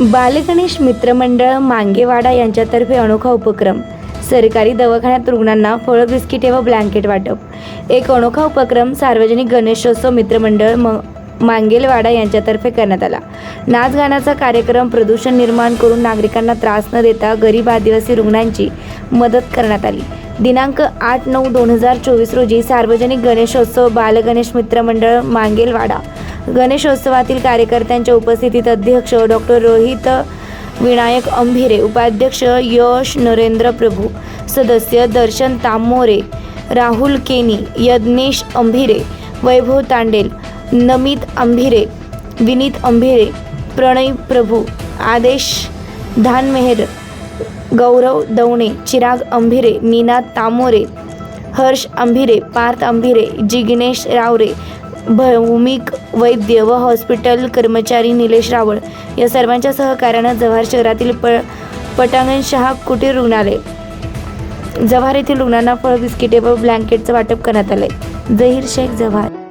बालगणेश मित्रमंडळ मांगेवाडा यांच्यातर्फे अनोखा उपक्रम. सरकारी दवाखान्यात रुग्णांना फळ बिस्किटे व ब्लँकेट वाटप. एक अनोखा उपक्रम सार्वजनिक गणेशोत्सव मित्रमंडळ म मांगेलवाडा यांच्यातर्फे करण्यात आला. नाच गाण्याचा कार्यक्रम प्रदूषण निर्माण करून नागरिकांना त्रास न देता गरीब आदिवासी रुग्णांची मदत करण्यात आली. दिनांक आठ नऊ दोन हजार चोवीस रोजी सार्वजनिक गणेशोत्सव बालगणेश मित्रमंडळ मांगेलवाडा गणेशोत्सवातील कार्यकर्त्यांच्या उपस्थितीत अध्यक्ष डॉक्टर रोहित विनायक अंभिरे उपाध्यक्ष यश नरेंद्र प्रभू सदस्य दर्शन तामोरे राहुल केनी यज्ञेश अंभिरे वैभव तांडेल नमित अंभिरे विनीत अंभिरे प्रणय प्रभू आदेश धानमेहर गौरव दवणे चिराग अंभिरे मीना तामोरे हर्ष अंभिरे पार्थ अंभिरे जिग्नेश रावरे भौमिक वैद्य व हॉस्पिटल कर्मचारी निलेश रावळ या सर्वांच्या सहकार्यानं जव्हार शहरातील प पटांगण शहा कुटीर रुग्णालय. जव्हार येथील रुग्णांना फळ बिस्किटे व ब्लँकेटचं वाटप करण्यात आलंय. जहीर शेख जव्हार.